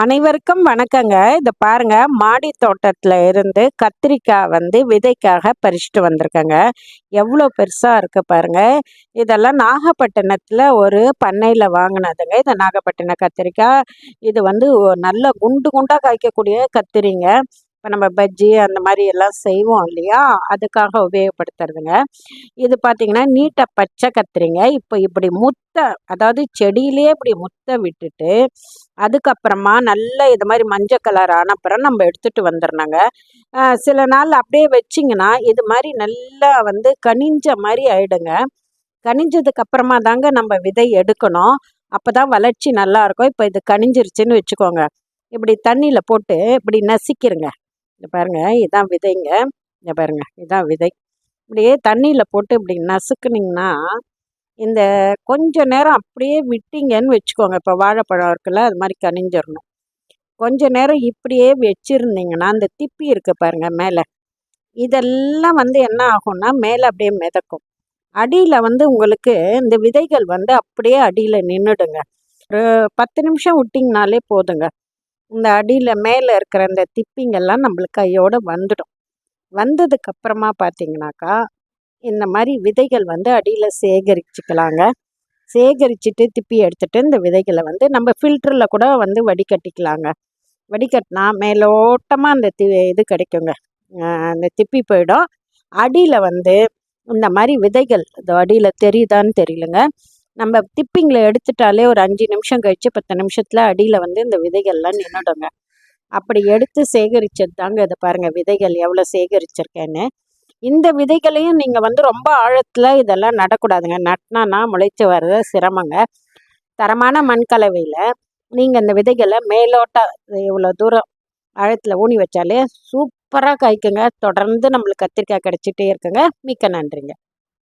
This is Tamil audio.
அனைவருக்கும் வணக்கங்க. இதை பாருங்க. மாடி தோட்டத்தில் இருந்து கத்திரிக்காய் வந்து விதைக்காக பறிச்சுட்டு வந்திருக்கேங்க. எவ்வளோ பெருசாக இருக்கு பாருங்க. இதெல்லாம் நாகப்பட்டினத்தில் ஒரு பண்ணையில் வாங்கினதுங்க. இது நாகப்பட்டினம் கத்திரிக்காய். இது வந்து நல்ல குண்டு குண்டாக காய்க்கக்கூடிய கத்திரிங்க. இப்போ நம்ம பஜ்ஜி அந்த மாதிரி எல்லாம் செய்வோம் இல்லையா? அதுக்காக உபயோகப்படுத்துறதுங்க. இது பார்த்தீங்கன்னா நீட்டை பச்சை கத்திரிங்க இப்போ இப்படி முத்த அதாவது செடியிலே இப்படி முத்த விட்டுட்டு அதுக்கப்புறமா நல்ல இது மாதிரி மஞ்சள் கலர் ஆன அப்புறம் நம்ம எடுத்துகிட்டு வந்துடணுங்க சில நாள் அப்படியே வச்சிங்கன்னா இது மாதிரி நல்லா வந்து கனிஞ்ச மாதிரி ஆயிடுங்க. கனிஞ்சதுக்கு அப்புறமா தாங்க நம்ம விதை எடுக்கணும். அப்போ தான் வளர்ச்சி நல்லா இருக்கும். இப்போ இது கனிஞ்சிருச்சுன்னு வச்சுக்கோங்க. இப்படி தண்ணியில் போட்டு இப்படி நசிக்கிறங்க இந்த பாருங்க இதான் விதைங்க. இந்த பாருங்க இதான் விதை. இப்படியே தண்ணியில் போட்டு இப்படி நசுக்குனிங்கன்னா இந்த கொஞ்ச நேரம் அப்படியே விட்டிங்கன்னு வச்சுக்கோங்க. இப்போ வாழைப்பழம் இருக்குல்ல அது மாதிரி கனிஞ்சிடணும் கொஞ்ச நேரம் இப்படியே வச்சுருந்தீங்கன்னா அந்த திப்பி இருக்கு பாருங்க மேலே. இதெல்லாம் வந்து என்ன ஆகும்னா மேலே அப்படியே மிதக்கும். அடியில் வந்து உங்களுக்கு இந்த விதைகள் வந்து அப்படியே அடியில் நின்றுடுங்க ஒரு பத்து நிமிஷம் விட்டிங்கனாலே போதுங்க. இந்த அடியில் மேலே இருக்கிற இந்த திப்பிங்கெல்லாம் நம்மளுக்கு கையோடு வந்துடும். வந்ததுக்கப்புறமா பார்த்தீங்கனாக்கா பார்த்தீங்கன்னாக்கா இந்த மாதிரி விதைகள் வந்து அடியில் சேகரிச்சுக்கலாங்க. சேகரிச்சுட்டு திப்பி எடுத்துகிட்டு இந்த விதைகளை வந்து நம்ம ஃபில்டரில் கூட வந்து வடிகட்டிக்கலாங்க. வடிகட்டினா மேலோட்டமாக அந்த தி இது கிடைக்குங்க. அந்த திப்பி போயிடும். அடியில் வந்து இந்த மாதிரி விதைகள் இந்த அடியில் தெரியுதான்னு தெரியலங்க. நம்ம திப்பிங்கில் எடுத்துட்டாலே ஒரு அஞ்சு நிமிஷம் கழித்து பத்து நிமிஷத்தில் அடியில் வந்து இந்த விதைகள்லாம் நின்றுடுங்க அப்படி எடுத்து சேகரிச்சது தாங்க இதை பாருங்கள் விதைகள் எவ்வளோ சேகரிச்சிருக்கேன்னு. இந்த விதைகளையும் நீங்கள் வந்து ரொம்ப ஆழத்தில் இதெல்லாம் நடக்கூடாதுங்க. நட்டினானா முளைச்சி வர்றது சிரமங்க. தரமான மண் கலவையில் நீங்கள் இந்த விதைகளை மேலோட்ட இவ்வளோ தூரம் ஆழத்தில் ஊனி வச்சாலே சூப்பராக காய்க்குங்க. தொடர்ந்து நம்மளுக்கு கத்திரிக்காய் கிடச்சிட்டே இருக்குங்க. மிக்க நன்றிங்க.